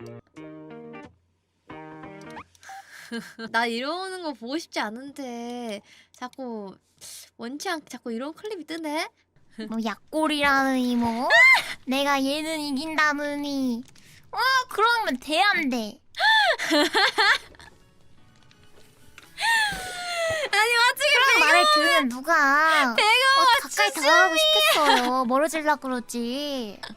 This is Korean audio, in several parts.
나 이러는 거 보고 싶지 않은데 자꾸 원치 않게 자꾸 이런 클립이 뜨네? 뭐 약골이라느니 뭐 내가 얘는 이긴다느니 어 그러면 돼 안 돼? 아니 맞지? 그런 말을 들으면 누가 배가 어, 가까이 다가가고 싶겠어요 멀어질라 그러지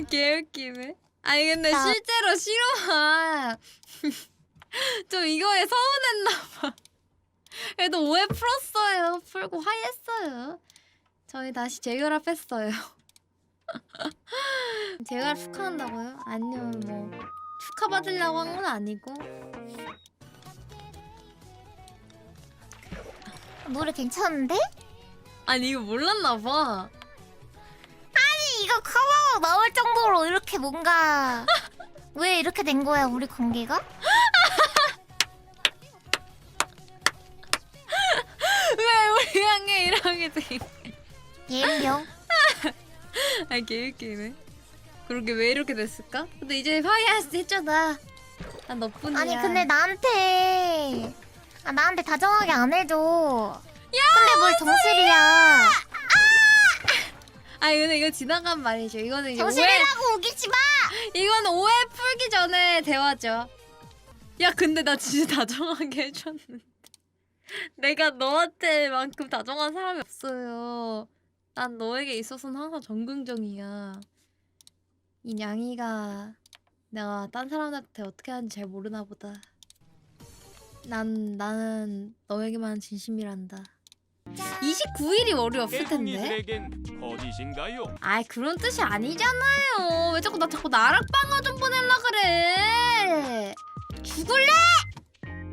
개웃기네. 아니 근데 나- 실제로 싫어한 좀 이거에 서운했나봐. 그래도 오해 풀었어요. 풀고 화해했어요. 저희 다시 재결합했어요. 재결합 축하한다고요? 아니요 뭐 축하받으려고 한 건 아니고 노래 괜찮은데? 아니 이거 몰랐나봐. 이거 커버 가 나올 정도로 이렇게 뭔가 왜 이렇게 된 거야 우리 관계가? 왜 우리 향해 이렇게 돼? 예은경 아 개웃기네. 그러게 왜 이렇게 됐을까? 근데 이제 화해할 수 했잖아. 난 너뿐이야. 아니 근데 나한테 아, 나한테 다정하게 안 해줘 근데 뭘 정실이야 아니 근데 이거 지나간 말이죠. 이거는 이제 오해 정실이라고 우기지 마 이건 오해 풀기 전에 대화죠. 야 근데 나 진짜 다정하게 해줬는데 내가 너한테만큼 다정한 사람이 없어요. 난 너에게 있어서는 항상 정긍정이야. 이 냥이가 내가 딴 사람한테 어떻게 하는지 잘 모르나 보다. 난 나는 너에게만 진심이란다. 29일이 월이 없을 텐데. 거짓인가요? 아이 그런 뜻이 아니잖아요. 왜 자꾸 나 자꾸 나락방아 좀 보낼라 그래?